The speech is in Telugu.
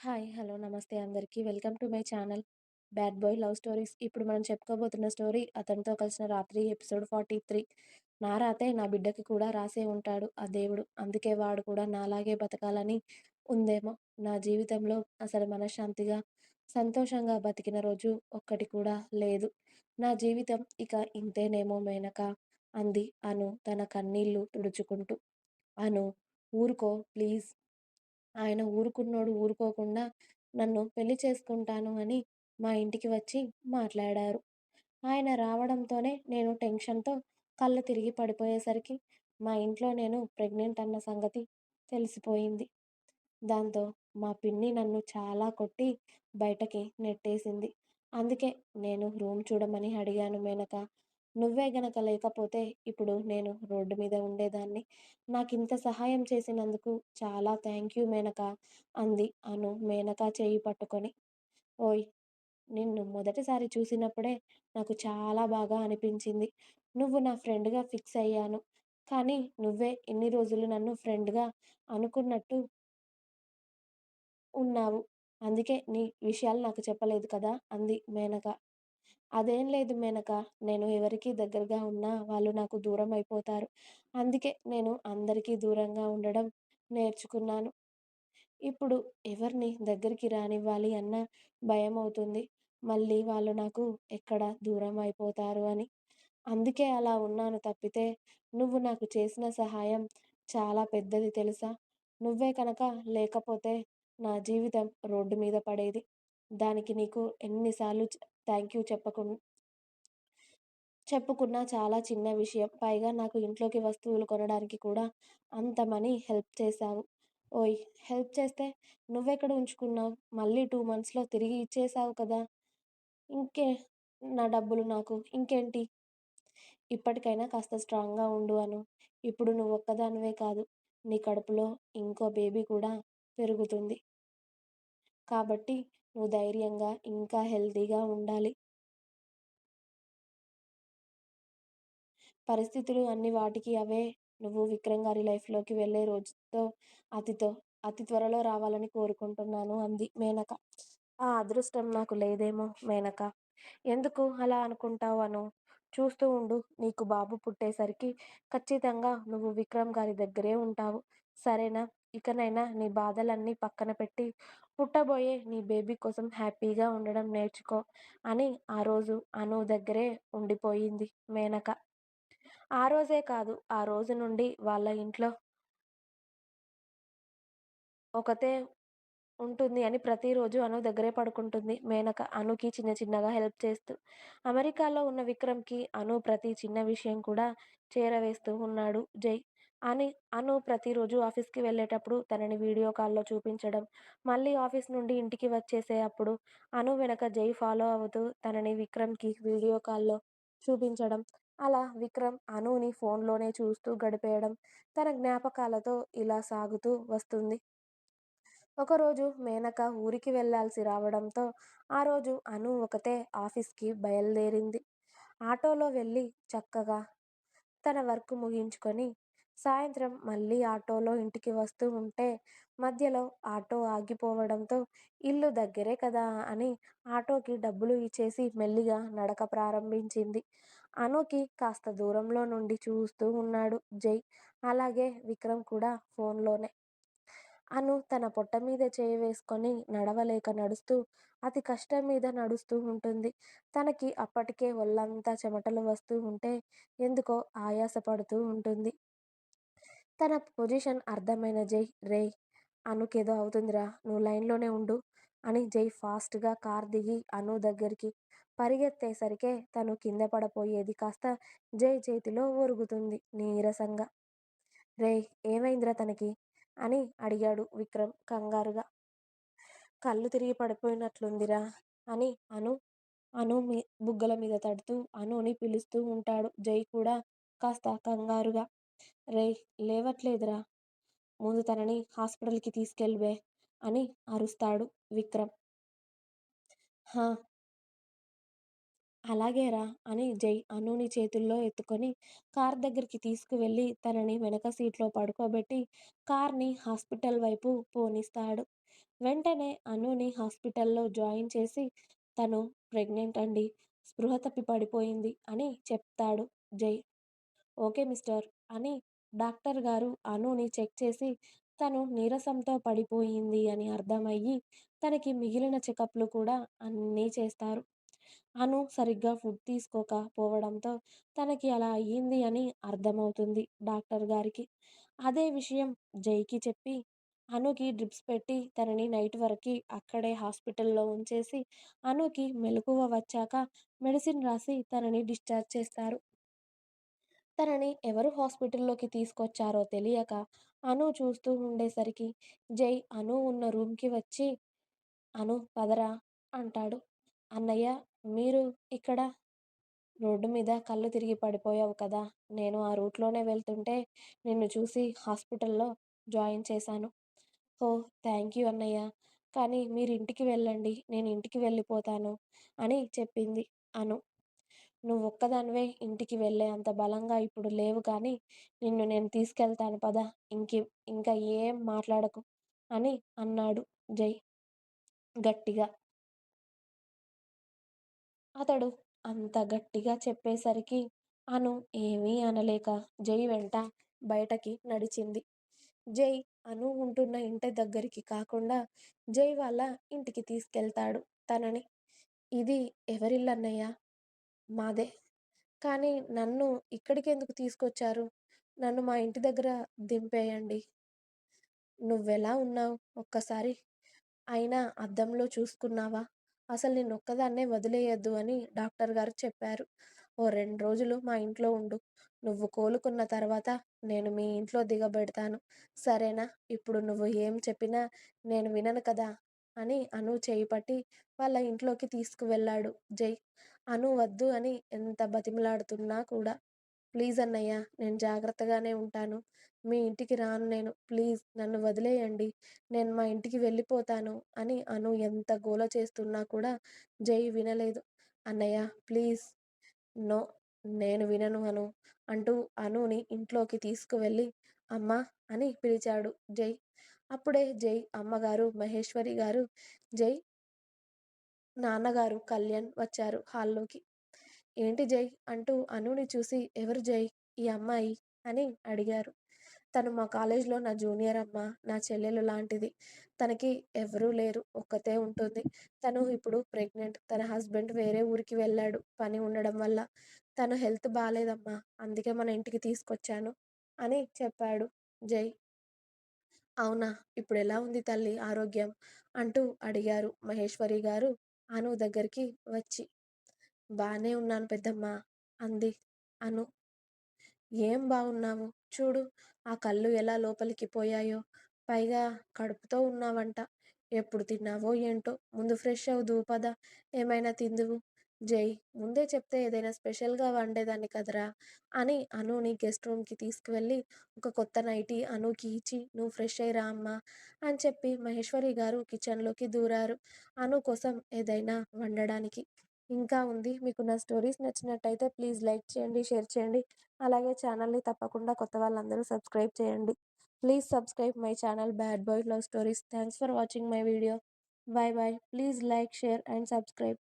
హాయ్. హలో. నమస్తే అందరికీ. Welcome to my channel 'bad boy love stories'. ఇప్పుడు మనం చెప్పుకోబోతున్న స్టోరీ 'అతనితో కలిసిన రాత్రి' ఎపిసోడ్ 43. నా రాతే నా బిడ్డకి కూడా రాసే ఉంటాడు ఆ దేవుడు. అందుకే వాడు కూడా నాలాగే బతకాలని ఉందేమో! నా జీవితంలో అసలు మనశ్శాంతిగా, సంతోషంగా బతికిన రోజు ఒక్కటి కూడా లేదు. నా జీవితం ఇక ఇంతేనేమో మేనక అంది అను తన కన్నీళ్ళు తుడుచుకుంటూ. అను ఊరుకో ప్లీజ్. ఆయన ఊరుకున్నోడు ఊరుకోకుండా నన్ను పెళ్ళి చేసుకుంటాను అని మా ఇంటికి వచ్చి మాట్లాడారు. ఆయన రావడంతోనే నేను టెన్షన్తో కళ్ళు తిరిగి పడిపోయేసరికి మా ఇంట్లో నేను ప్రెగ్నెంట్ అన్న సంగతి తెలిసిపోయింది. దాంతో మా పిన్ని నన్ను చాలా కొట్టి బయటకి నెట్టేసింది. అందుకే నేను రూమ్ చూడమని అడిగాను మేనకా! నువ్వే గనక లేకపోతే ఇప్పుడు నేను రోడ్డు మీద ఉండేదాన్ని. నాకు ఇంత సహాయం చేసినందుకు చాలా థ్యాంక్ యూ మేనక అంది అను మేనక చేయి పట్టుకొని. ఓయ్! నిన్ను మొదటిసారి చూసినప్పుడే నాకు చాలా బాగా అనిపించింది. నువ్వు నా ఫ్రెండ్గా ఫిక్స్ అయ్యాను. కానీ నువ్వే ఇన్ని రోజులు నన్ను ఫ్రెండ్గా అనుకున్నట్టు ఉన్నావు. అందుకే నీ విషయాలు నాకు చెప్పలేదు కదా! అంది మేనక. అదేం లేదు మేనకా! నేను ఎవరికి దగ్గరగా ఉన్నా వాళ్ళు నాకు దూరం అయిపోతారు. అందుకే నేను అందరికీ దూరంగా ఉండడం నేర్చుకున్నాను. ఇప్పుడు ఎవర్ని దగ్గరికి రానివ్వాలి అన్నా భయమవుతుంది. మళ్ళీ వాళ్ళు నాకు ఎక్కడ దూరం అయిపోతారు అని. అందుకే అలా ఉన్నాను తప్పితే నువ్వు నాకు చేసిన సహాయం చాలా పెద్దది తెలుసా! నువ్వే కనక లేకపోతే నా జీవితం రోడ్డు మీద పడేది. దానికి నీకు థ్యాంక్ యూ చెప్పకుండా చెప్పుకున్న చాలా చిన్న విషయం. పైగా నాకు ఇంట్లోకి వస్తువులు కొనడానికి కూడా అంత మనీ హెల్ప్ చేశావు. ఓయ్! హెల్ప్ చేస్తే నువ్వెక్కడ ఉంచుకున్నావు మళ్ళీ టూ మంత్స్లో తిరిగి ఇచ్చేశావు కదా! ఇంకే నా డబ్బులు నాకు ఇంకేంటి? ఇప్పటికైనా కాస్త స్ట్రాంగ్గా ఉండు అను ఇప్పుడు నువ్వు ఒక్కదానివే కాదు. నీ కడుపులో ఇంకో బేబీ కూడా పెరుగుతుంది. కాబట్టి నువ్వు ధైర్యంగా ఇంకా హెల్తీగా ఉండాలి. పరిస్థితులు అన్ని వాటికి అవే నువ్వు విక్రమ్ గారి లైఫ్లోకి వెళ్ళే రోజుతో అతితో అతి త్వరలో రావాలని కోరుకుంటున్నాను అంది మేనక. ఆ అదృష్టం నాకు లేదేమో మేనక ఎందుకు అలా అనుకుంటావు అను చూస్తూ ఉండు. నీకు బాబు పుట్టేసరికి ఖచ్చితంగా నువ్వు విక్రమ్ గారి దగ్గరే ఉంటావు. సరేనా! ఇకనైనా నీ బాధలన్నీ పక్కన పెట్టి పుట్టబోయే నీ బేబీ కోసం హ్యాపీగా ఉండడం నేర్చుకో అని ఆ రోజు అను దగ్గరే ఉండిపోయింది మేనక. ఆ రోజే కాదు ఆ రోజు నుండి వాళ్ళ ఇంట్లో ఒకతే ఉంటుంది అని ప్రతిరోజు అను దగ్గరే పడుకుంటుంది మేనక. అనుకి చిన్న చిన్నగా హెల్ప్ చేస్తూ. అమెరికాలో ఉన్న విక్రమ్కి అను ప్రతి చిన్న విషయం కూడా చేరవేస్తూ ఉన్నాడు జై. అని అను ప్రతిరోజు ఆఫీస్కి వెళ్ళేటప్పుడు తనని వీడియో కాల్లో చూపించడం, మళ్ళీ ఆఫీస్ నుండి ఇంటికి వచ్చేసే అప్పుడు అను వెనక జై ఫాలో అవుతూ తనని విక్రమ్కి వీడియో కాల్లో చూపించడం. అలా విక్రమ్ అనుని ఫోన్లోనే చూస్తూ గడిపేయడం తన జ్ఞాపకాలతో ఇలా సాగుతూ వస్తుంది. ఒకరోజు మేనక ఊరికి వెళ్ళాల్సి రావడంతో ఆ రోజు అను ఒకతే ఆఫీస్కి బయలుదేరింది ఆటోలో వెళ్ళి చక్కగా తన వర్క్ ముగించుకొని సాయంత్రం మళ్ళీ ఆటోలో ఇంటికి వస్తూ ఉంటే మధ్యలో ఆటో ఆగిపోవడంతో ఇల్లు దగ్గరే కదా అని ఆటోకి డబ్బులు ఇచ్చేసి మెల్లిగా నడక ప్రారంభించింది. అనుకి కాస్త దూరంలో నుండి చూస్తూ ఉన్నాడు జై. అలాగే విక్రమ్ కూడా ఫోన్లోనే అను తన పొట్ట మీద చేయి వేసుకొని నడవలేక నడుస్తూ అతి కష్టం మీద నడుస్తూ ఉంటుంది. తనకి అప్పటికే ఒళ్ళంతా చెమటలు వస్తూ ఉంటే ఎందుకో ఆయాస పడుతూ ఉంటుంది. తన పొజిషన్ అర్థమైన జై రేయ్! అనుకేదో అవుతుందిరా నువ్వు లైన్లోనే ఉండు అని జై ఫాస్ట్గా కార్ దిగి అను దగ్గరికి పరిగెత్తేసరికే తను కింద పడపోయేది కాస్త జై చేతిలో ఒరుగుతుంది నీరసంగా. రే ఏమైందిరా తనకి? అని అడిగాడు విక్రమ్ కంగారుగా. కళ్ళు తిరిగి పడిపోయినట్లుందిరా అని అను అను మీ బుగ్గల మీద తడుతూ అనుని పిలుస్తూ ఉంటాడు జై కూడా కాస్త కంగారుగా. రేయ్ లేవట్లేదురా! ముందు తనని హాస్పిటల్కి కి అని అరుస్తాడు విక్రమ్. హా అలాగేరా అని జై అనుని చేతుల్లో ఎత్తుకొని కార్ దగ్గరికి తీసుకువెళ్ళి తనని వెనక సీట్లో పడుకోబెట్టి కార్ని హాస్పిటల్ వైపు పోనిస్తాడు వెంటనే అనుని హాస్పిటల్లో జాయిన్ చేసి తను ప్రెగ్నెంట్ అండి స్పృహ తప్పి పడిపోయింది అని చెప్తాడు జై ఓకే మిస్టర్ అని డాక్టర్ గారు అనుని చెక్ చేసి తను నీరసంతో పడిపోయింది అని అర్థమయ్యి తనకి మిగిలిన చెకప్లు కూడా అన్నీ చేస్తారు. అను సరిగ్గా ఫుడ్ తీసుకోకపోవడంతో తనకి అలా అయ్యింది అని అర్థమవుతుంది డాక్టర్ గారికి. అదే విషయం జైకి చెప్పి అనుకి డ్రిప్స్ పెట్టి తనని నైట్ వరకు అక్కడే హాస్పిటల్లో ఉంచేసి అనుకి మెలకువ వచ్చాక మెడిసిన్ రాసి తనని డిశ్చార్జ్ చేస్తారు. తనని ఎవరు హాస్పిటల్లోకి తీసుకొచ్చారో తెలియక అను చూస్తూ ఉండేసరికి జై అను ఉన్న రూమ్కి వచ్చి అను పదరా అంటాడు. అన్నయ్య మీరు ఇక్కడ రోడ్డు మీద కళ్ళు తిరిగి పడిపోయావు కదా! నేను ఆ రూట్లోనే వెళ్తుంటే నిన్ను చూసి హాస్పిటల్లో జాయిన్ చేశాను. ఓ థ్యాంక్ యూ అన్నయ్య. కానీ మీరు ఇంటికి వెళ్ళండి. నేను ఇంటికి వెళ్ళిపోతాను అని చెప్పింది అను. నువ్వు ఒక్కదానివే ఇంటికి వెళ్ళే అంత బలంగా ఇప్పుడు లేవు కానీ నిన్ను నేను తీసుకెళ్తాను పద ఇంకి ఇంకా ఏం మాట్లాడకు అని అన్నాడు జై గట్టిగా. అతడు అంత గట్టిగా చెప్పేసరికి అను ఏమీ అనలేక జై వెంట బయటకి నడిచింది. జై అను ఉంటున్న ఇంటి దగ్గరికి కాకుండా జై వాళ్ళ ఇంటికి తీసుకెళ్తాడు. తనని ఇది ఎవరిల్లన్నయ్య? మాదే. కానీ నన్ను ఇక్కడికి ఎందుకు తీసుకొచ్చారు? నన్ను మా ఇంటి దగ్గర దింపేయండి. నువ్వెలా ఉన్నావు? ఒక్కసారి అయినా అద్దంలో చూసుకున్నావా? అసలు నేను ఒక్కదాన్నే వదిలేయద్దు అని డాక్టర్ గారు చెప్పారు. ఓ రెండు రోజులు మా ఇంట్లో ఉండు. నువ్వు కోలుకున్న తర్వాత నేను మీ ఇంట్లో దిగబెడతాను. సరేనా? ఇప్పుడు నువ్వు ఏం చెప్పినా నేను వినను కదా? అని అను చేయి పట్టి వాళ్ళ ఇంట్లోకి తీసుకువెళ్ళాడు. జై అను వద్దు అని ఎంత బతిమలాడుతున్నా కూడా ప్లీజ్ అన్నయ్య నేను జాగ్రత్తగానే ఉంటాను. మీ ఇంటికి రాను నేను. ప్లీజ్ నన్ను వదిలేయండి. నేను మా ఇంటికి వెళ్ళిపోతాను అని అను ఎంత గోల చేస్తున్నా కూడా జై వినలేదు. అన్నయ్య ప్లీజ్ నో నేను వినను అను అంటూ అనుని ఇంట్లోకి తీసుకువెళ్ళి అమ్మా అని పిలిచాడు జై. అప్పుడే జై అమ్మగారు మహేశ్వరి గారు జై నాన్నగారు కళ్యాణ్ వచ్చారు హాల్లోకి. ఏంటి జై? అంటూ అనుని చూసి ఎవరు జై? ఈ అమ్మాయి? అని అడిగారు. తను మా కాలేజ్లో నా జూనియర్ అమ్మ నా చెల్లెలు లాంటిది. తనకి ఎవరూ లేరు ఒక్కతే ఉంటుంది. తను ఇప్పుడు ప్రెగ్నెంట్. తన హస్బెండ్ వేరే ఊరికి వెళ్ళాడు. పని ఉండడం వల్ల తను హెల్త్ బాగాలేదమ్మా అందుకే మన ఇంటికి తీసుకొచ్చాను అని చెప్పాడు జై. అవునా? ఇప్పుడు ఎలా ఉంది తల్లి ఆరోగ్యం? అంటూ అడిగారు మహేశ్వరి గారు అను దగ్గరికి వచ్చి. బాగానే ఉన్నాను పెద్దమ్మ అంది అను. ఏం బాగున్నావు చూడు ఆ కళ్ళు ఎలా లోపలికి పోయాయో. పైగా కడుపుతో ఉన్నావంట. ఎప్పుడు తిన్నావో ఏంటో? ముందు ఫ్రెష్ అవు పద. ఏమైనా తిందువు. జై ముందే చెప్తే ఏదైనా స్పెషల్గా వండేదాన్ని కదరా అని అనుని గెస్ట్ రూమ్కి తీసుకువెళ్ళి ఒక కొత్త నైటీ అనుకి ఇచ్చి నువ్వు ఫ్రెష్ అయ్యిరా అమ్మా అని చెప్పి మహేశ్వరి గారు కిచెన్లోకి దూరారు అను కోసం ఏదైనా వండడానికి. ఇంకా ఉంది. మీకు నా స్టోరీస్ నచ్చినట్టయితే ప్లీజ్ లైక్ చేయండి షేర్ చేయండి. అలాగే ఛానల్ని తప్పకుండా కొత్త వాళ్ళందరూ సబ్స్క్రైబ్ చేయండి. Please subscribe my channel bad boy love stories. Thanks for watching my video. Bye bye please like share and subscribe.